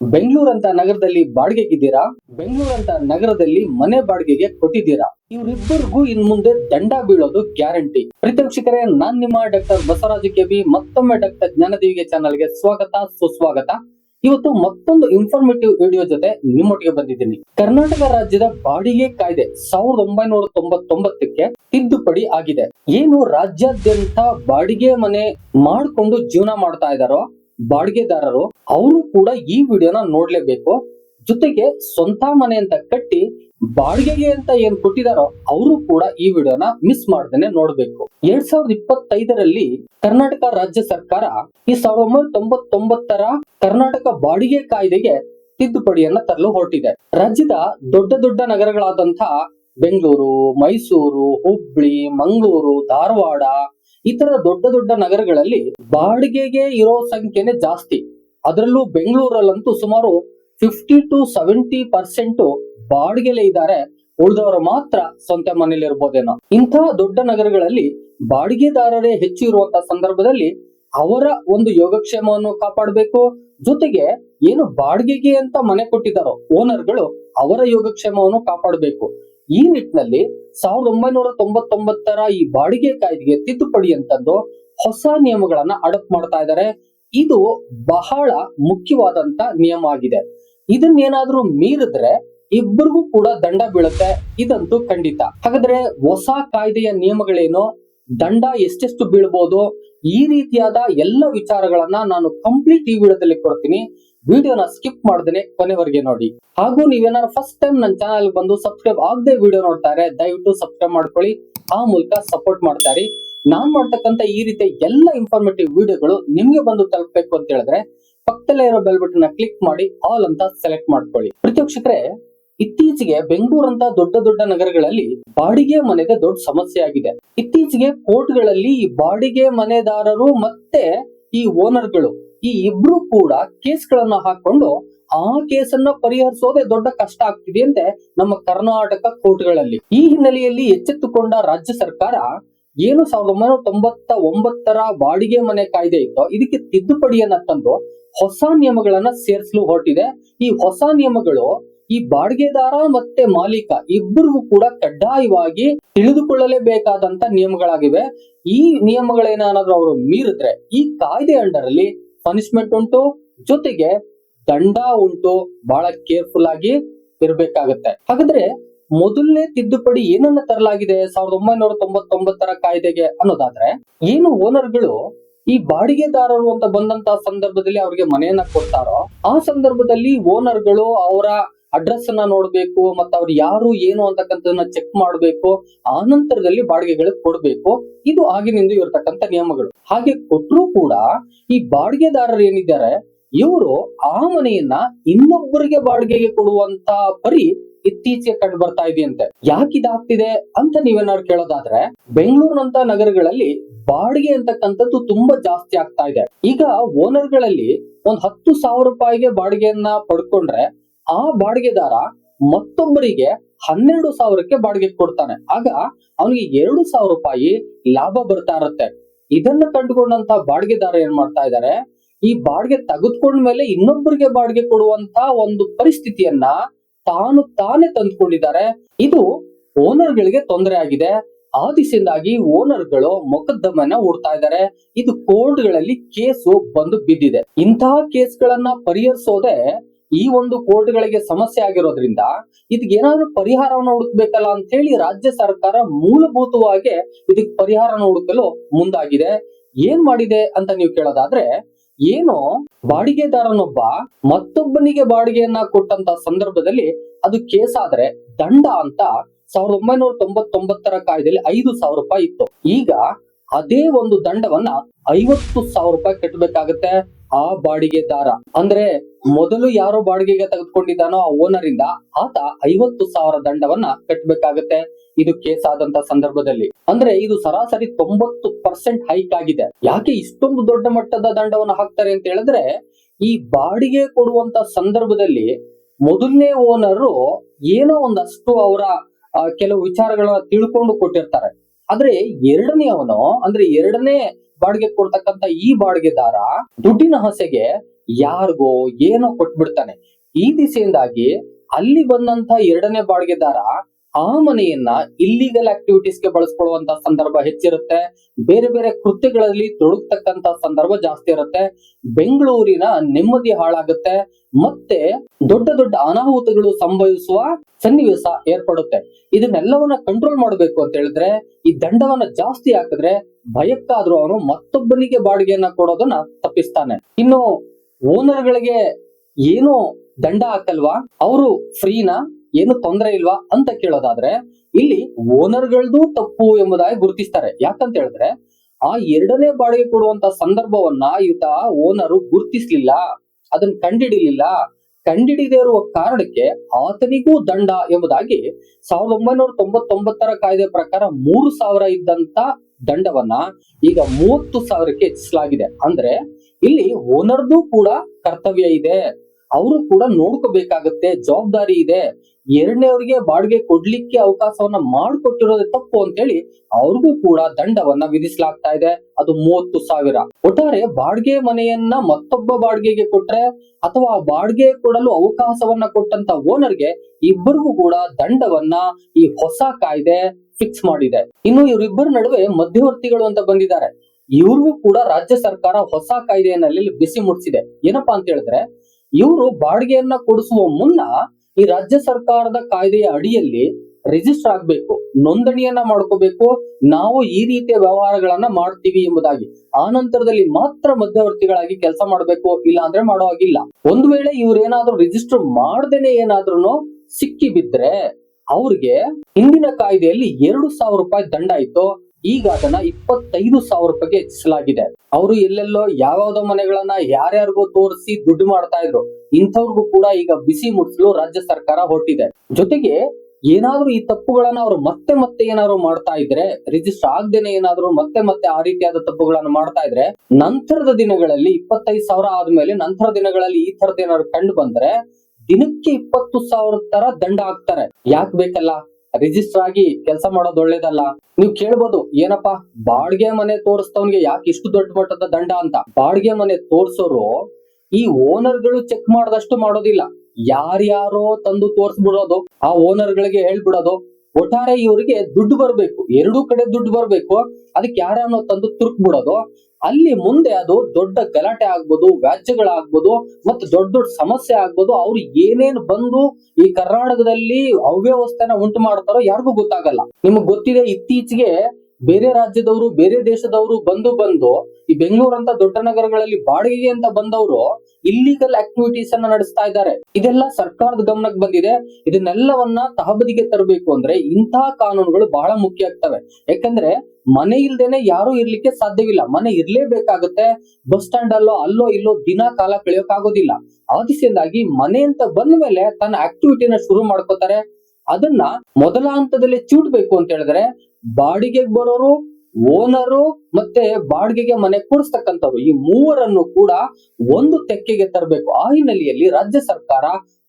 ಬೆಂಗಳೂರಂತ ನಗರದಲ್ಲಿ ಬಾಡಿಗೆಗಿದ್ದೀರಾ? ಬೆಂಗಳೂರಂತ ನಗರದಲ್ಲಿ ಮನೆ ಬಾಡಿಗೆಗೆ ಕೊಟ್ಟಿದ್ದೀರಾ? ಇವರಿಬ್ಬರಿಗೂ ಇನ್ ಮುಂದೆ ದಂಡ ಬೀಳೋದು ಗ್ಯಾರಂಟಿ. ಪ್ರೀತಕ್ಷಕರೇ, ನಾನ್ ನಿಮ್ಮ ಡಾಕ್ಟರ್ ಬಸವರಾಜ ಕೆಬಿ, ಮತ್ತೊಮ್ಮೆ ಡಾಕ್ಟರ್ ಜ್ಞಾನದೇವಿಗೆ ಚಾನಲ್ಗೆ ಸ್ವಾಗತ, ಸುಸ್ವಾಗತ. ಇವತ್ತು ಮತ್ತೊಂದು ಇನ್ಫಾರ್ಮೇಟಿವ್ ವಿಡಿಯೋ ಜೊತೆ ನಿಮ್ಮೊಟ್ಟಿಗೆ ಬಂದಿದ್ದೀನಿ. ಕರ್ನಾಟಕ ರಾಜ್ಯದ ಬಾಡಿಗೆ ಕಾಯ್ದೆ ಸಾವಿರದ ಒಂಬೈನೂರ ತೊಂಬತ್ತೊಂಬತ್ತಕ್ಕೆ ತಿದ್ದುಪಡಿ ಆಗಿದೆ. ಏನು ರಾಜ್ಯಾದ್ಯಂತ ಬಾಡಿಗೆ ಮನೆ ಮಾಡ್ಕೊಂಡು ಜೀವನ ಮಾಡ್ತಾ ಇದಾರೋ ಬಾಡಿಗೆದಾರರು, ಅವರು ಕೂಡ ಈ ವಿಡಿಯೋನ ನೋಡ್ಲೇಬೇಕು. ಜೊತೆಗೆ ಸ್ವಂತ ಮನೆ ಅಂತ ಕಟ್ಟಿ ಬಾಡಿಗೆಗೆ ಅಂತ ಏನ್ ಕೊಟ್ಟಿದಾರೋ ಅವರು ಕೂಡ ಈ ವಿಡಿಯೋನ ಮಿಸ್ ಮಾಡ್ದೇನೆ ನೋಡ್ಬೇಕು. ಎರಡ್ ಸಾವಿರದ ಇಪ್ಪತ್ತೈದರಲ್ಲಿ ಕರ್ನಾಟಕ ರಾಜ್ಯ ಸರ್ಕಾರ ಈ ಸಾವಿರದ ಒಂಬೈನೂರ ತೊಂಬತ್ತೊಂಬತ್ತರ ಕರ್ನಾಟಕ ಬಾಡಿಗೆ ಕಾಯ್ದೆಗೆ ತಿದ್ದುಪಡಿಯನ್ನ ತರಲು ಹೊರಟಿದೆ. ರಾಜ್ಯದ ದೊಡ್ಡ ದೊಡ್ಡ ನಗರಗಳಾದಂತಹ ಬೆಂಗಳೂರು, ಮೈಸೂರು, ಹುಬ್ಳಿ, ಮಂಗಳೂರು, ಧಾರವಾಡ ಈ ತರ ದೊಡ್ಡ ದೊಡ್ಡ ನಗರಗಳಲ್ಲಿ ಬಾಡಿಗೆಗೆ ಇರೋ ಸಂಖ್ಯೆನೆ ಜಾಸ್ತಿ. ಅದರಲ್ಲೂ ಬೆಂಗಳೂರಲ್ಲಂತೂ ಸುಮಾರು ಫಿಫ್ಟಿ ಟು ಸೆವೆಂಟಿ ಪರ್ಸೆಂಟ್ ಬಾಡಿಗೆಲೆ ಇದ್ದಾರೆ ಉಳಿದವರು ಮಾತ್ರ ಸ್ವಂತ ಮನೇಲಿ ಇರ್ಬೋದೇನೋ. ಇಂತಹ ದೊಡ್ಡ ನಗರಗಳಲ್ಲಿ ಬಾಡಿಗೆದಾರರೇ ಹೆಚ್ಚು ಇರುವಂತಹ ಸಂದರ್ಭದಲ್ಲಿ ಅವರ ಒಂದು ಯೋಗಕ್ಷೇಮವನ್ನು ಕಾಪಾಡಬೇಕು. ಜೊತೆಗೆ ಏನು ಬಾಡಿಗೆಗೆ ಅಂತ ಮನೆ ಕೊಟ್ಟಿದ್ದಾರೋ, ಓನರ್ಗಳು ಅವರ ಯೋಗಕ್ಷೇಮವನ್ನು ಕಾಪಾಡಬೇಕು. ಈ ನಿಟ್ಟಿನಲ್ಲಿ ಸಾವಿರದ ಒಂಬೈನೂರ ತೊಂಬತ್ತೊಂಬತ್ತರ ಈ ಬಾಡಿಗೆ ಕಾಯ್ದೆಗೆ ತಿದ್ದುಪಡಿ ಅಂತಂದು ಹೊಸ ನಿಯಮಗಳನ್ನ ಅಡಾಪ್ಟ್ ಮಾಡ್ತಾ ಇದ್ದಾರೆ ಇದು ಬಹಳ ಮುಖ್ಯವಾದಂತ ನಿಯಮ ಆಗಿದೆ. ಇದನ್ನೇನಾದ್ರೂ ಮೀರಿದ್ರೆ ಇಬ್ಬರಿಗೂ ಕೂಡ ದಂಡ ಬೀಳುತ್ತೆ ಇದಂತೂ ಖಂಡಿತ. ಹಾಗಾದ್ರೆ ಹೊಸ ಕಾಯ್ದೆಯ ನಿಯಮಗಳೇನು? ದಂಡ ಎಷ್ಟೆಷ್ಟು ಬೀಳ್ಬೋದು? ಈ ರೀತಿಯಾದ ಎಲ್ಲ ವಿಚಾರಗಳನ್ನ ನಾನು ಕಂಪ್ಲೀಟ್ ಈ ವಿಡಿಯೋದಲ್ಲಿ ಕೊಡ್ತೀನಿ. ವಿಡಿಯೋನ ಸ್ಕಿಪ್ ಮಾಡದೇ ಕೊನೆವರೆಗೆ ನೋಡಿ. ಹಾಗೂ ನೀವೇನಾದ್ರು ಫಸ್ಟ್ ಟೈಮ್ ನನ್ನ ಚಾನಲ್ ಬಂದು ಸಬ್ಸ್ಕ್ರೈಬ್ ಆಗದೆ ವಿಡಿಯೋ ನೋಡ್ತಾರೆ, ದಯವಿಟ್ಟು ಸಬ್ಸ್ಕ್ರೈಬ್ ಮಾಡ್ಕೊಳ್ಳಿ. ಆ ಮೂಲಕ ಸಪೋರ್ಟ್ ಮಾಡ್ತಾರೆ. ನಾನ್ ಮಾಡ್ತಕ್ಕಂತ ಈ ರೀತಿ ಎಲ್ಲ ಇನ್ಫಾರ್ಮೇಟಿವ್ ವಿಡಿಯೋಗಳು ನಿಮ್ಗೆ ಬಂದು ತಲುಪಬೇಕು ಅಂತ ಹೇಳಿದ್ರೆ, ಪಕ್ಕದಲ್ಲೇ ಇರೋ ಬೆಲ್ ಬಟನ್ ಕ್ಲಿಕ್ ಮಾಡಿ ಆಲ್ ಅಂತ ಸೆಲೆಕ್ಟ್ ಮಾಡ್ಕೊಳ್ಳಿ. ಪ್ರತಿಯೊಕ್ಷಕರೇ, ಇತ್ತೀಚೆಗೆ ಬೆಂಗಳೂರಂತ ದೊಡ್ಡ ದೊಡ್ಡ ನಗರಗಳಲ್ಲಿ ಬಾಡಿಗೆ ಮನೆಗೆ ದೊಡ್ಡ ಸಮಸ್ಯೆ ಆಗಿದೆ. ಇತ್ತೀಚೆಗೆ ಕೋರ್ಟ್ಗಳಲ್ಲಿ ಈ ಬಾಡಿಗೆ ಮನೆದಾರರು ಮತ್ತೆ ಈ ಓನರ್ಗಳು ಈ ಇಬ್ರು ಕೂಡ ಕೇಸ್ಗಳನ್ನ ಹಾಕೊಂಡು ಆ ಕೇಸನ್ನ ಪರಿಹರಿಸೋದೇ ದೊಡ್ಡ ಕಷ್ಟ ಆಗ್ತಿದೆ ಅಂತೆ ನಮ್ಮ ಕರ್ನಾಟಕ ಕೋರ್ಟ್ಗಳಲ್ಲಿ. ಈ ಹಿನ್ನೆಲೆಯಲ್ಲಿ ಎಚ್ಚೆತ್ತುಕೊಂಡ ರಾಜ್ಯ ಸರ್ಕಾರ ಏನು ಸಾವಿರದ ಒಂಬೈನೂರ ತೊಂಬತ್ತ ಒಂಬತ್ತರ ಬಾಡಿಗೆ ಮನೆ ಕಾಯ್ದೆ ಇತ್ತು, ಇದಕ್ಕೆ ತಿದ್ದುಪಡಿಯನ್ನ ತಂದು ಹೊಸ ನಿಯಮಗಳನ್ನ ಸೇರಿಸಲು ಹೊರಟಿದೆ. ಈ ಹೊಸ ನಿಯಮಗಳು ಈ ಬಾಡಿಗೆದಾರ ಮತ್ತೆ ಮಾಲೀಕ ಇಬ್ಬರಿಗೂ ಕೂಡ ಕಡ್ಡಾಯವಾಗಿ ತಿಳಿದುಕೊಳ್ಳಲೇಬೇಕಾದಂತ ನಿಯಮಗಳಾಗಿವೆ. ಈ ನಿಯಮಗಳೇನಾದ್ರೂ ಅವರು ಮೀರಿದ್ರೆ ಈ ಕಾಯ್ದೆ ಅಂಡರ್ ಅಲ್ಲಿ ಪನಿಷ್ಮೆಂಟ್ ಉಂಟು, ಜೊತೆಗೆ ದಂಡ ಉಂಟು, ಬಹಳ ಕೇರ್ಫುಲ್ ಆಗಿ ಇರ್ಬೇಕಾಗತ್ತೆ. ಹಾಗಾದ್ರೆ ಮೊದಲನೇ ತಿದ್ದುಪಡಿ ಏನನ್ನ ತರಲಾಗಿದೆ? ಸಾವಿರದ ಒಂಬೈನೂರ ತೊಂಬತ್ತೊಂಬತ್ತರ ಕಾಯ್ದೆಗೆ ಅನ್ನೋದಾದ್ರೆ, ಏನು ಓನರ್ಗಳು ಈ ಬಾಡಿಗೆದಾರರು ಅಂತ ಬಂದಂತ ಸಂದರ್ಭದಲ್ಲಿ ಅವ್ರಿಗೆ ಮನೆಯನ್ನ ಕೊಡ್ತಾರೋ, ಆ ಸಂದರ್ಭದಲ್ಲಿ ಓನರ್ಗಳು ಅವರ ಅಡ್ರೆಸ್ ಅನ್ನ ನೋಡ್ಬೇಕು, ಮತ್ತೆ ಅವ್ರು ಯಾರು ಏನು ಅಂತಕ್ಕಂಥದನ್ನ ಚೆಕ್ ಮಾಡ್ಬೇಕು, ಆ ನಂತರದಲ್ಲಿ ಬಾಡಿಗೆಗಳು ಕೊಡ್ಬೇಕು. ಇದು ಆಗಿನಿಂದ ಇರತಕ್ಕಂತ ನಿಯಮಗಳು. ಹಾಗೆ ಕೊಟ್ಟರೂ ಕೂಡ ಈ ಬಾಡಿಗೆದಾರರು ಏನಿದ್ದಾರೆ, ಇವರು ಆ ಮನೆಯನ್ನ ಇನ್ನೊಬ್ಬರಿಗೆ ಬಾಡಿಗೆಗೆ ಕೊಡುವಂತ ಪರಿ ಇತ್ತೀಚೆಗೆ ಕಂಡು ಬರ್ತಾ ಇದೆಯಂತೆ. ಯಾಕೆ ಇದಾಗ್ತಿದೆ ಅಂತ ನೀವೇನಾದ್ರು ಕೇಳೋದಾದ್ರೆ, ಬೆಂಗಳೂರಿನಂತ ನಗರಗಳಲ್ಲಿ ಬಾಡಿಗೆ ಅಂತಕ್ಕಂಥದ್ದು ತುಂಬಾ ಜಾಸ್ತಿ ಆಗ್ತಾ ಇದೆ. ಈಗ ಓನರ್ಗಳಲ್ಲಿ ಒಂದ್ ಹತ್ತು ಸಾವಿರ ರೂಪಾಯಿಗೆ ಬಾಡಿಗೆಯನ್ನ ಪಡ್ಕೊಂಡ್ರೆ ಆ ಬಾಡಿಗೆದಾರ ಮತ್ತೊಬ್ಬರಿಗೆ ಹನ್ನೆರಡು ಸಾವಿರಕ್ಕೆ ಬಾಡಿಗೆ ಕೊಡ್ತಾನೆ. ಆಗ ಅವನಿಗೆ ಎರಡು ಸಾವಿರ ರೂಪಾಯಿ ಲಾಭ ಬರ್ತಾ ಇರುತ್ತೆ. ಇದನ್ನ ಕಂಡುಕೊಂಡಂತ ಬಾಡಿಗೆದಾರ ಏನ್ ಮಾಡ್ತಾ ಇದ್ದಾರೆ ಈ ಬಾಡಿಗೆ ತೆಗೆದುಕೊಂಡ್ಮೇಲೆ ಇನ್ನೊಬ್ಬರಿಗೆ ಬಾಡಿಗೆ ಕೊಡುವಂತ ಒಂದು ಪರಿಸ್ಥಿತಿಯನ್ನ ತಾನು ತಾನೇ ತಂದುಕೊಂಡಿದ್ದಾರೆ. ಇದು ಓನರ್ಗಳಿಗೆ ತೊಂದರೆ ಆಗಿದೆ. ಆ ಓನರ್ ಓನರ್ಗಳು ಮೊಕದ್ದಮನ ಹೂಡ್ತಾ ಇದ್ದಾರೆ ಇದು ಕೋರ್ಟ್ಗಳಲ್ಲಿ ಕೇಸು ಬಂದು ಬಿದ್ದಿದೆ. ಇಂತಹ ಕೇಸ್ಗಳನ್ನ ಪರಿಹರಿಸೋದೇ ಈ ಒಂದು ಕೋರ್ಟ್ಗಳಿಗೆ ಸಮಸ್ಯೆ ಆಗಿರೋದ್ರಿಂದ ಇದಕ್ಕೆ ಏನಾದ್ರೂ ಪರಿಹಾರವನ್ನು ಹುಡುಕ್ಬೇಕಲ್ಲ ಅಂತ ಹೇಳಿ ರಾಜ್ಯ ಸರ್ಕಾರ ಮೂಲಭೂತವಾಗಿ ಇದಕ್ಕೆ ಪರಿಹಾರನ ಹುಡುಕಲು ಮುಂದಾಗಿದೆ. ಏನ್ ಮಾಡಿದೆ ಅಂತ ನೀವು ಕೇಳೋದಾದ್ರೆ, ಏನು ಬಾಡಿಗೆದಾರನೊಬ್ಬ ಮತ್ತೊಬ್ಬನಿಗೆ ಬಾಡಿಗೆಯನ್ನ ಕೊಟ್ಟಂತ ಸಂದರ್ಭದಲ್ಲಿ ಅದು ಕೇಸ್ ಆದ್ರೆ ದಂಡ ಅಂತ ಸಾವಿರದ ಒಂಬೈನೂರ ತೊಂಬತ್ತೊಂಬತ್ತರ ಕಾಯ್ದೆಯಲ್ಲಿ ಐದು ಸಾವಿರ ರೂಪಾಯಿ ಇತ್ತು. ಈಗ ಅದೇ ಒಂದು ದಂಡವನ್ನ ಐವತ್ತು ಸಾವಿರ ರೂಪಾಯಿ ಕಟ್ಟಬೇಕಾಗತ್ತೆ ಆ ಬಾಡಿಗೆದಾರ ಅಂದ್ರೆ ಮೊದಲು ಯಾರು ಬಾಡಿಗೆಗೆ ತೆಗೆದುಕೊಂಡಿದ್ದಾನೋ ಆ ಓನರ್ ಇಂದ ಆತ ಐವತ್ತು ಸಾವಿರ ದಂಡವನ್ನ ಕಟ್ಟಬೇಕಾಗತ್ತೆ ಇದು ಕೇಸ್ ಆದಂತ ಸಂದರ್ಭದಲ್ಲಿ. ಅಂದ್ರೆ ಇದು ಸರಾಸರಿ ತೊಂಬತ್ತು ಪರ್ಸೆಂಟ್ ಹೈಕ್ ಆಗಿದೆ. ಯಾಕೆ ಇಷ್ಟೊಂದು ದೊಡ್ಡ ಮಟ್ಟದ ದಂಡವನ್ನು ಹಾಕ್ತಾರೆ ಅಂತ ಹೇಳಿದ್ರೆ, ಈ ಬಾಡಿಗೆ ಕೊಡುವಂತ ಸಂದರ್ಭದಲ್ಲಿ ಮೊದಲನೇ ಓನರು ಏನೋ ಒಂದಷ್ಟು ಅವರ ಕೆಲವು ವಿಚಾರಗಳನ್ನ ತಿಳ್ಕೊಂಡು ಕೊಟ್ಟಿರ್ತಾರೆ. ಆದ್ರೆ ಎರಡನೇ ಅವನು, ಅಂದ್ರೆ ಎರಡನೇ ಬಾಡಿಗೆ ಕೊಡ್ತಕ್ಕಂತ ಈ ಬಾಡಿಗೆದಾರ ದುಡ್ಡಿನ ಹಸೆಗೆ ಯಾರಿಗೋ ಏನೋ ಕೊಟ್ಬಿಡ್ತಾನೆ. ಈ ದಿಸೆಯಿಂದಾಗಿ ಅಲ್ಲಿ ಬಂದಂತ ಎರಡನೇ ಬಾಡಿಗೆದಾರ ಆ ಮನೆಯನ್ನ ಇಲ್ಲಿಗಲ್ ಆಕ್ಟಿವಿಟೀಸ್ಗೆ ಬಳಸ್ಕೊಳ್ಳುವಂತ ಸಂದರ್ಭ ಹೆಚ್ಚಿರುತ್ತೆ. ಬೇರೆ ಬೇರೆ ಕೃತ್ಯಗಳಲ್ಲಿ ತೊಡಗ್ತಕ್ಕಂತ ಸಂದರ್ಭ ಜಾಸ್ತಿ ಇರುತ್ತೆ. ಬೆಂಗಳೂರಿನ ನೆಮ್ಮದಿ ಹಾಳಾಗುತ್ತೆ. ಮತ್ತೆ ದೊಡ್ಡ ದೊಡ್ಡ ಅನಾಹುತಗಳು ಸಂಭವಿಸುವ ಸನ್ನಿವೇಶ ಏರ್ಪಡುತ್ತೆ. ಇದನ್ನೆಲ್ಲವನ್ನ ಕಂಟ್ರೋಲ್ ಮಾಡಬೇಕು ಅಂತ ಹೇಳಿದ್ರೆ, ಈ ದಂಡವನ್ನ ಜಾಸ್ತಿ ಹಾಕಿದ್ರೆ ಭಯಕ್ಕಾದ್ರೂ ಅವನು ಮತ್ತೊಬ್ಬನಿಗೆ ಬಾಡಿಗೆಯನ್ನ ಕೊಡೋದನ್ನ ತಪ್ಪಿಸ್ತಾನೆ. ಇನ್ನು ಓನರ್ಗಳಿಗೆ ಏನು ದಂಡ ಹಾಕಲ್ವಾ? ಅವರು ಫ್ರೀನಾ ಏನು ತೊಂದರೆ ಇಲ್ವಾ ಅಂತ ಕೇಳೋದಾದ್ರೆ, ಇಲ್ಲಿ ಓನರ್ಗಳದ್ದು ತಪ್ಪು ಎಂಬುದಾಗಿ ಗುರುತಿಸ್ತಾರೆ. ಯಾಕಂತ ಹೇಳಿದ್ರೆ, ಆ ಎರಡನೇ ಬಾಡಿಗೆ ಕೊಡುವಂತ ಸಂದರ್ಭವನ್ನ ಈತ ಓನರು ಗುರುತಿಸ್ಲಿಲ್ಲ, ಅದನ್ನ ಕಂಡಿಡಿಲಿಲ್ಲ. ಕಂಡಿಡಿದೇ ಇರುವ ಕಾರಣಕ್ಕೆ ಆತನಿಗೂ ದಂಡ ಎಂಬುದಾಗಿ ಸಾವಿರದ ಒಂಬೈನೂರ ತೊಂಬತ್ತೊಂಬತ್ತರ ಕಾಯ್ದೆ ಪ್ರಕಾರ ಮೂರು ಸಾವಿರ ಇದ್ದಂತ ದಂಡವನ್ನ ಈಗ ಮೂವತ್ತು ಸಾವಿರಕ್ಕೆ ಹೆಚ್ಚಿಸಲಾಗಿದೆ. ಅಂದ್ರೆ ಇಲ್ಲಿ ಓನರ್ದು ಕೂಡ ಕರ್ತವ್ಯ ಇದೆ. ಅವರು ಕೂಡ ನೋಡ್ಕೋಬೇಕಾಗತ್ತೆ, ಜವಾಬ್ದಾರಿ ಇದೆ. ಎರಡನೇವ್ರಿಗೆ ಬಾಡಿಗೆ ಕೊಡ್ಲಿಕ್ಕೆ ಅವಕಾಶವನ್ನ ಮಾಡಿಕೊಟ್ಟಿರೋದೆ ತಪ್ಪು ಅಂತ ಹೇಳಿ ಅವ್ರಿಗೂ ಕೂಡ ದಂಡವನ್ನ ವಿಧಿಸಲಾಗ್ತಾ ಇದೆ. ಅದು ಮೂವತ್ತು ಸಾವಿರ. ಒಟ್ಟಾರೆ ಬಾಡಿಗೆ ಮನೆಯನ್ನ ಮತ್ತೊಬ್ಬ ಬಾಡಿಗೆಗೆ ಕೊಟ್ರೆ ಅಥವಾ ಬಾಡಿಗೆ ಕೊಡಲು ಅವಕಾಶವನ್ನ ಕೊಟ್ಟಂತ ಓನರ್ಗೆ ಇಬ್ಬರಿಗೂ ಕೂಡ ದಂಡವನ್ನ ಈ ಹೊಸ ಕಾಯ್ದೆ ಫಿಕ್ಸ್ ಮಾಡಿದೆ. ಇನ್ನು ಇವರಿಬ್ಬರ ನಡುವೆ ಮಧ್ಯವರ್ತಿಗಳು ಅಂತ ಬಂದಿದ್ದಾರೆ. ಇವ್ರಿಗೂ ಕೂಡ ರಾಜ್ಯ ಸರ್ಕಾರ ಹೊಸ ಕಾಯ್ದೆಯಲ್ಲಿ ಬಿಸಿ ಮುಡಿಸಿದೆ. ಏನಪ್ಪಾ ಅಂತ ಹೇಳಿದ್ರೆ ಇವರು ಬಾಡಿಗೆಯನ್ನ ಕೊಡಿಸುವ ಮುನ್ನ ಈ ರಾಜ್ಯ ಸರ್ಕಾರದ ಕಾಯ್ದೆಯ ಅಡಿಯಲ್ಲಿ ರಿಜಿಸ್ಟರ್ ಆಗ್ಬೇಕು, ನೋಂದಣಿಯನ್ನ ಮಾಡ್ಕೋಬೇಕು, ನಾವು ಈ ರೀತಿಯ ವ್ಯವಹಾರಗಳನ್ನ ಮಾಡ್ತೀವಿ ಎಂಬುದಾಗಿ. ಆ ನಂತರದಲ್ಲಿ ಮಾತ್ರ ಮಧ್ಯವರ್ತಿಗಳಾಗಿ ಕೆಲಸ ಮಾಡಬೇಕು ಇಲ್ಲ ಅಂದ್ರೆ ಮಾಡೋ ಹಾಗಿಲ್ಲ. ಒಂದ್ ವೇಳೆ ಇವ್ರೇನಾದ್ರೂ ರಿಜಿಸ್ಟರ್ ಮಾಡ್ದೇನೆ ಏನಾದ್ರೂ ಸಿಕ್ಕಿ ಬಿದ್ರೆ ಅವ್ರಿಗೆ ಹಿಂದಿನ ಕಾಯ್ದೆಯಲ್ಲಿ ಎರಡು ಸಾವಿರ ರೂಪಾಯಿ ದಂಡ ಇತ್ತು ಈಗ ಅದನ್ನ ಇಪ್ಪತ್ತೈದು ಸಾವಿರ ರೂಪಾಯಿಗೆ ಹೆಚ್ಚಿಸಲಾಗಿದೆ. ಅವರು ಎಲ್ಲೆಲ್ಲೋ ಯಾವ್ಯಾವ್ದೋ ಮನೆಗಳನ್ನ ಯಾರ್ಯಾರಿಗೋ ತೋರಿಸಿ ದುಡ್ಡು ಮಾಡ್ತಾ ಇದ್ರು. ಇಂಥವ್ರಿಗೂ ಕೂಡ ಈಗ ಬಿಸಿ ಮುಟ್ಟಿಸಲು ರಾಜ್ಯ ಸರ್ಕಾರ ಹೊರಟಿದೆ. ಜೊತೆಗೆ ಏನಾದ್ರೂ ಈ ತಪ್ಪುಗಳನ್ನ ಅವರು ಮತ್ತೆ ಮತ್ತೆ ಏನಾದ್ರು ಮಾಡ್ತಾ ಇದ್ರೆ ರಿಜಿಸ್ಟರ್ ಆಗ್ದೇನೆ ಏನಾದ್ರು ಮತ್ತೆ ಮತ್ತೆ ಆ ರೀತಿಯಾದ ತಪ್ಪುಗಳನ್ನು ಮಾಡ್ತಾ ಇದ್ರೆ, ನಂತರದ ದಿನಗಳಲ್ಲಿ ಇಪ್ಪತ್ತೈದು ಸಾವಿರ ಆದ್ಮೇಲೆ ನಂತರ ದಿನಗಳಲ್ಲಿ ಈ ತರದ ಏನಾದ್ರು ಕಂಡು ಬಂದ್ರೆ, ದಿನಕ್ಕೆ ಇಪ್ಪತ್ತು ಸಾವಿರ ತರ ದಂಡ ಹಾಕ್ತಾರೆ. ಯಾಕೆ ಬೇಕಲ್ಲ? ರಿಜಿಸ್ಟರ್ ಆಗಿ ಕೆಲಸ ಮಾಡೋದು ಒಳ್ಳೇದಲ್ಲ. ನೀವು ಕೇಳ್ಬೋದು, ಏನಪ್ಪಾ, ಬಾಡಿಗೆ ಮನೆ ತೋರಿಸ್ತವನ್ಗೆ ಯಾಕೆ ಇಷ್ಟು ದೊಡ್ಡ ಮಟ್ಟದ ದಂಡ ಅಂತ. ಬಾಡಿಗೆ ಮನೆ ತೋರ್ಸೋರು ಈ ಓನರ್ಗಳು ಚೆಕ್ ಮಾಡದಷ್ಟು ಮಾಡೋದಿಲ್ಲ. ಯಾರ್ಯಾರೋ ತಂದು ತೋರ್ಸ್ಬಿಡೋದು, ಆ ಓನರ್ಗಳಿಗೆ ಹೇಳ್ಬಿಡೋದು ಒಟ್ಟಾರೆ ಇವರಿಗೆ ದುಡ್ಡು ಬರ್ಬೇಕು. ಎರಡೂ ಕಡೆ ದುಡ್ಡು ಬರ್ಬೇಕು. ಅದಕ್ಕೆ ಯಾರನ್ನೋ ತಂದು ತುರ್ಕ್ ಬಿಡೋದು ಅಲ್ಲಿ ಮುಂದೆ ಅದು ದೊಡ್ಡ ಗಲಾಟೆ ಆಗ್ಬೋದು, ವ್ಯಾಜ್ಯಗಳಾಗ್ಬೋದು ಮತ್ತೆ ದೊಡ್ಡ ದೊಡ್ಡ ಸಮಸ್ಯೆ ಆಗ್ಬೋದು. ಅವ್ರು ಏನೇನ್ ಬಂದು ಈ ಕರ್ನಾಟಕದಲ್ಲಿ ಅವ್ಯವಸ್ಥೆನ ಉಂಟು ಮಾಡ್ತಾರೋ ಯಾರಿಗೂ ಗೊತ್ತಾಗಲ್ಲ. ನಿಮಗ್ ಗೊತ್ತಿದೆ ಇತ್ತೀಚೆಗೆ ಬೇರೆ ರಾಜ್ಯದವರು, ಬೇರೆ ದೇಶದವರು ಬಂದು ಬಂದು ಈ ಬೆಂಗಳೂರಂತ ದೊಡ್ಡ ನಗರಗಳಲ್ಲಿ ಬಾಡಿಗೆಗೆ ಅಂತ ಬಂದವರು ಇಲ್ಲಿಗಲ್ ಆಕ್ಟಿವಿಟೀಸ್ ಅನ್ನ ನಡೆಸ್ತಾ ಇದ್ದಾರೆ. ಇದೆಲ್ಲ ಸರ್ಕಾರದ ಗಮನಕ್ಕೆ ಬಂದಿದೆ. ಇದನ್ನೆಲ್ಲವನ್ನ ತಹಬದಿಗೆ ತರಬೇಕು ಅಂದ್ರೆ ಇಂತಹ ಕಾನೂನುಗಳು ಬಹಳ ಮುಖ್ಯ ಆಗ್ತವೆ. ಯಾಕಂದ್ರೆ ಮನೆ ಇಲ್ದೇನೆ ಯಾರು ಇರ್ಲಿಕ್ಕೆ ಸಾಧ್ಯವಿಲ್ಲ. ಮನೆ ಇರ್ಲೇಬೇಕಾಗುತ್ತೆ. ಬಸ್ ಸ್ಟ್ಯಾಂಡ್ ಅಲ್ಲೋ ಅಲ್ಲೋ, ಇಲ್ಲೋ ದಿನ ಕಾಲ ಕಳೆಯೋಕಾಗೋದಿಲ್ಲ ಆಗೋದಿಲ್ಲ ಮನೆ ಅಂತ ಬಂದ ಮೇಲೆ ತನ್ನ ಆಕ್ಟಿವಿಟಿನ ಶುರು ಮಾಡ್ಕೋತಾರೆ. ಅದನ್ನ ಮೊದಲ ಹಂತದಲ್ಲಿ ಚೂಟ್ಬೇಕು ಅಂತ ಹೇಳಿದ್ರೆ ಬಾಡಿಗೆಗೆ ಬರೋರು, ಓನರು ಮತ್ತೆ ಬಾಡಿಗೆಗೆ ಮನೆ ಕೊಡಿಸ್ತಕ್ಕಂಥವ್ರು ಈ ಮೂವರನ್ನು ಕೂಡ ಒಂದು ತೆಕ್ಕೆಗೆ ತರಬೇಕು. ಆ ಹಿನ್ನೆಲೆಯಲ್ಲಿ ರಾಜ್ಯ ಸರ್ಕಾರ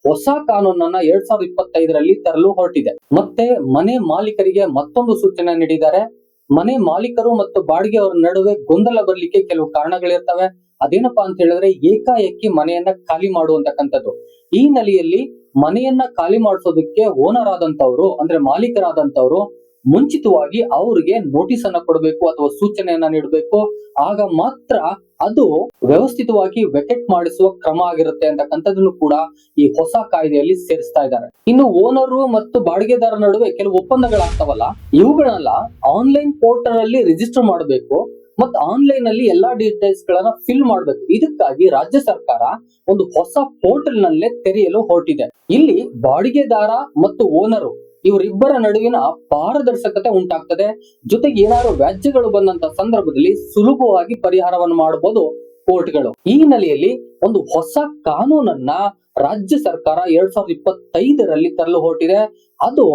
ಹೊಸ ಕಾನೂನನ್ನ ಎರಡ್ ಸಾವಿರದ ಇಪ್ಪತ್ತೈದರಲ್ಲಿ ತರಲು ಹೊರಟಿದೆ. ಮತ್ತೆ ಮನೆ ಮಾಲೀಕರಿಗೆ ಮತ್ತೊಂದು ಸೂಚನೆ ನೀಡಿದ್ದಾರೆ. ಮನೆ ಮಾಲೀಕರು ಮತ್ತು ಬಾಡಿಗೆ ಅವರ ನಡುವೆ ಗೊಂದಲ ಬರ್ಲಿಕ್ಕೆ ಕೆಲವು ಕಾರಣಗಳಿರ್ತವೆ. ಅದೇನಪ್ಪಾ ಅಂತ ಹೇಳಿದ್ರೆ ಏಕಾಏಕಿ ಮನೆಯನ್ನ ಖಾಲಿ ಮಾಡುವಂತಕ್ಕಂಥದ್ದು. ಈ ಹಿನ್ನೆಲೆಯಲ್ಲಿ ಮನೆಯನ್ನ ಖಾಲಿ ಮಾಡಿಸೋದಕ್ಕೆ ಓನರ್ ಆದಂತವ್ರು, ಅಂದ್ರೆ ಮಾಲೀಕರಾದಂತವ್ರು ಮುಂಚಿತವಾಗಿ ಅವರಿಗೆ ನೋಟಿಸ್ ಅನ್ನ ಕೊಡಬೇಕು ಅಥವಾ ಸೂಚನೆಯನ್ನ ನೀಡಬೇಕು. ಆಗ ಮಾತ್ರ ಅದು ವ್ಯವಸ್ಥಿತವಾಗಿ ವೆಕೆಟ್ ಮಾಡಿಸುವ ಕ್ರಮ ಆಗಿರುತ್ತೆ ಅಂತಕ್ಕಂಥದ್ದನ್ನು ಕೂಡ ಈ ಹೊಸ ಕಾಯ್ದೆಯಲ್ಲಿ ಸೇರಿಸ್ತಾ ಇದ್ದಾರೆ. ಇನ್ನು ಓನರು ಮತ್ತು ಬಾಡಿಗೆದಾರ ನಡುವೆ ಕೆಲವು ಒಪ್ಪಂದಗಳಾಗ್ತಾವಲ್ಲ ಇವುಗಳನ್ನೆಲ್ಲ ಆನ್ಲೈನ್ ಪೋರ್ಟಲ್ ಅಲ್ಲಿ ರಿಜಿಸ್ಟರ್ ಮಾಡಬೇಕು. ಮತ್ತು ಆನ್ಲೈನ್ ಅಲ್ಲಿ ಎಲ್ಲಾ ಡೀಟೇಲ್ಸ್ ಗಳನ್ನ ಫಿಲ್ ಮಾಡಬೇಕು. ಇದಕ್ಕಾಗಿ ರಾಜ್ಯ ಸರ್ಕಾರ ಒಂದು ಹೊಸ ಪೋರ್ಟಲ್ ನಲ್ಲೇ ತೆರೆಯಲು ಹೊರಟಿದೆ. ಇಲ್ಲಿ ಬಾಡಿಗೆದಾರ ಮತ್ತು ಓನರು ಇವರಿಬ್ಬರ ನಡುವಿನ ಪಾರದರ್ಶಕತೆ ಉಂಟಾಗ್ತದೆ. ಜೊತೆಗೆ ಏನಾದ್ರು ವ್ಯಾಜ್ಯಗಳು ಬಂದಂತ ಸಂದರ್ಭದಲ್ಲಿ ಸುಲಭವಾಗಿ ಪರಿಹಾರವನ್ನು ಮಾಡಬಹುದು ಕೋರ್ಟ್ಗಳು. ಈ ಹಿನ್ನೆಲೆಯಲ್ಲಿ ಒಂದು ಹೊಸ ಕಾನೂನನ್ನ ರಾಜ್ಯ ಸರ್ಕಾರ ಎರಡ್ ಸಾವಿರದ ಇಪ್ಪತ್ತೈದರಲ್ಲಿ ತರಲು ಹೊರಟಿದೆ. ಅದು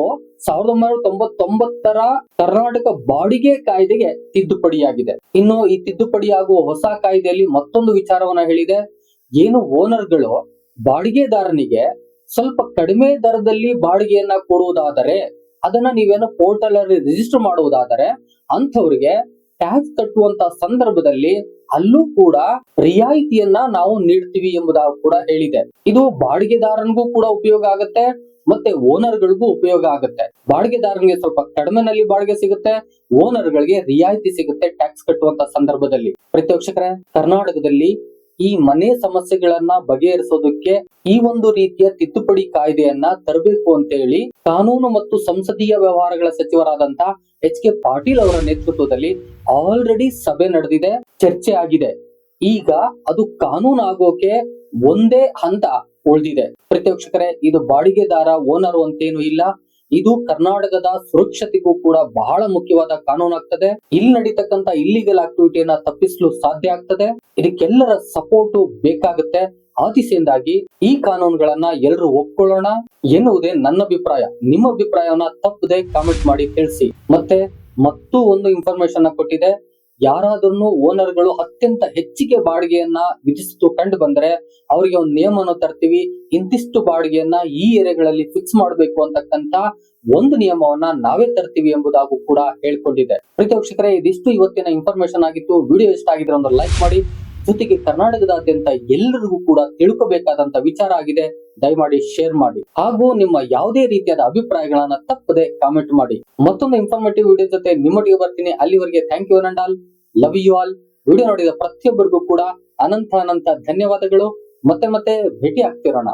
ಸಾವಿರದ ಒಂಬೈನೂರ ತೊಂಬತ್ತೊಂಬತ್ತರ ಕರ್ನಾಟಕ ಬಾಡಿಗೆ ಕಾಯ್ದೆಗೆ ತಿದ್ದುಪಡಿಯಾಗಿದೆ. ಇನ್ನು ಈ ತಿದ್ದುಪಡಿಯಾಗುವ ಹೊಸ ಕಾಯ್ದೆಯಲ್ಲಿ ಮತ್ತೊಂದು ವಿಚಾರವನ್ನ ಹೇಳಿದೆ. ಏನು ಓನರ್ಗಳು ಬಾಡಿಗೆದಾರನಿಗೆ ಸ್ವಲ್ಪ ಕಡಿಮೆ ದರದಲ್ಲಿ ಬಾಡಿಗೆಯನ್ನ ಕೊಡುವುದಾದರೆ, ಅದನ್ನ ನೀವೇನೋ ಪೋರ್ಟಲ್ ಅಲ್ಲಿ ರಿಜಿಸ್ಟರ್ ಮಾಡುವುದಾದರೆ, ಅಂಥವ್ರಿಗೆ ಟ್ಯಾಕ್ಸ್ ಕಟ್ಟುವಂತ ಸಂದರ್ಭದಲ್ಲಿ ಅಲ್ಲೂ ಕೂಡ ರಿಯಾಯಿತಿಯನ್ನ ನಾವು ನೀಡ್ತೀವಿ ಎಂಬುದಾಗಿ ಕೂಡ ಹೇಳಿದೆ. ಇದು ಬಾಡಿಗೆದಾರನಿಗೂ ಕೂಡ ಉಪಯೋಗ ಆಗುತ್ತೆ, ಮತ್ತೆ ಓನರ್ ಗಳಿಗೂ ಉಪಯೋಗ ಆಗುತ್ತೆ. ಬಾಡಿಗೆದಾರನಿಗೆ ಸ್ವಲ್ಪ ಕಡಿಮೆನಲ್ಲಿ ಬಾಡಿಗೆ ಸಿಗುತ್ತೆ ಓನರ್ ಗಳಿಗೆ ರಿಯಾಯಿತಿ ಸಿಗುತ್ತೆ ಟ್ಯಾಕ್ಸ್ ಕಟ್ಟುವಂತ ಸಂದರ್ಭದಲ್ಲಿ. ಪ್ರತ್ಯಕ್ಷಕರೇ, ಕರ್ನಾಟಕದಲ್ಲಿ ಈ ಮನೆ ಸಮಸ್ಯೆಗಳನ್ನ ಬಗೆಹರಿಸೋದಕ್ಕೆ ಈ ಒಂದು ರೀತಿಯ ತಿದ್ದುಪಡಿ ಕಾಯ್ದೆಯನ್ನ ತರಬೇಕು ಅಂತ ಹೇಳಿ ಕಾನೂನು ಮತ್ತು ಸಂಸದೀಯ ವ್ಯವಹಾರಗಳ ಸಚಿವರಾದಂತ ಎಚ್ ಕೆ ಪಾಟೀಲ್ ಅವರ ನೇತೃತ್ವದಲ್ಲಿ ಆಲ್ರೆಡಿ ಸಭೆ ನಡೆದಿದೆ, ಚರ್ಚೆ ಆಗಿದೆ. ಈಗ ಅದು ಕಾನೂನು ಆಗೋಕೆ ಒಂದೇ ಹಂತ ಉಳಿದಿದೆ. ಪ್ರತ್ಯಕ್ಷಕರೇ, ಇದು ಬಾಡಿಗೆದಾರ, ಓನರ್ ಅಂತೇನು ಇಲ್ಲ. ಇದು ಕರ್ನಾಟಕದ ಸುರಕ್ಷತೆಗೂ ಕೂಡ ಬಹಳ ಮುಖ್ಯವಾದ ಕಾನೂನು ಆಗ್ತದೆ. ಇಲ್ಲಿ ನಡೀತಕ್ಕಂತ ಇಲ್ಲಿಗಲ್ ಆಕ್ಟಿವಿಟಿಯನ್ನ ತಪ್ಪಿಸಲು ಸಾಧ್ಯ ಆಗ್ತದೆ. ಇದಕ್ಕೆಲ್ಲರ ಸಪೋರ್ಟ್ ಬೇಕಾಗುತ್ತೆ. ಆ ದಿಸೆಯಿಂದಾಗಿ ಈ ಕಾನೂನುಗಳನ್ನ ಎಲ್ಲರೂ ಒಪ್ಕೊಳ್ಳೋಣ ಎನ್ನುವುದೇ ನನ್ನ ಅಭಿಪ್ರಾಯ. ನಿಮ್ಮ ಅಭಿಪ್ರಾಯವನ್ನ ತಪ್ಪದೆ ಕಾಮೆಂಟ್ ಮಾಡಿ ತಿಳಿಸಿ. ಮತ್ತೆ ಮತ್ತೂ ಒಂದು ಇನ್ಫಾರ್ಮೇಶನ್ ಕೊಟ್ಟಿದೆ. ಯಾರಾದ್ರೂ ಓನರ್ಗಳು ಅತ್ಯಂತ ಹೆಚ್ಚಿಗೆ ಬಾಡಿಗೆಯನ್ನ ವಿಧಿಸಿತು ಕಂಡು ಬಂದ್ರೆ ಅವರಿಗೆ ಒಂದು ನಿಯಮವನ್ನು ತರ್ತೀವಿ. ಇಂತಿಷ್ಟು ಬಾಡಿಗೆಯನ್ನ ಈ ಏರಿಯಾಗಳಲ್ಲಿ ಫಿಕ್ಸ್ ಮಾಡಬೇಕು ಅಂತಕ್ಕಂತ ಒಂದು ನಿಯಮವನ್ನ ನಾವೇ ತರ್ತೀವಿ ಎಂಬುದಾಗೂ ಕೂಡ ಹೇಳ್ಕೊಂಡಿದೆ. ಪ್ರತಿ ವೀಕ್ಷಕರೇ, ಇದಿಷ್ಟು ಇವತ್ತಿನ ಇನ್ಫಾರ್ಮೇಶನ್ ಆಗಿತ್ತು. ವಿಡಿಯೋ ಇಷ್ಟ ಆಗಿದ್ರೆ ಒಂದು ಲೈಕ್ ಮಾಡಿ. ಜೊತೆಗೆ ಕರ್ನಾಟಕದಾದ್ಯಂತ ಎಲ್ಲರಿಗೂ ಕೂಡ ತಿಳ್ಕೋಬೇಕಾದಂತ ವಿಚಾರ ಆಗಿದೆ. ದಯಮಾಡಿ ಶೇರ್ ಮಾಡಿ. ಹಾಗೂ ನಿಮ್ಮ ಯಾವುದೇ ರೀತಿಯಾದ ಅಭಿಪ್ರಾಯಗಳನ್ನ ತಪ್ಪದೆ ಕಾಮೆಂಟ್ ಮಾಡಿ. ಮತ್ತೊಂದು ಇನ್ಫಾರ್ಮೇಟಿವ್ ವಿಡಿಯೋ ಜೊತೆ ನಿಮ್ಮೊಟ್ಟಿಗೆ ಬರ್ತೀನಿ. ಅಲ್ಲಿವರೆಗೆ thank you and all love you all video ನೋಡಿದ ಪ್ರತಿಯೊಬ್ಬರಿಗೂ ಕೂಡ ಅನಂತ ಅನಂತ ಧನ್ಯವಾದಗಳು. ಮತ್ತೆ ಮತ್ತೆ ಭೇಟಿ ಆಗ್ತಿರೋಣ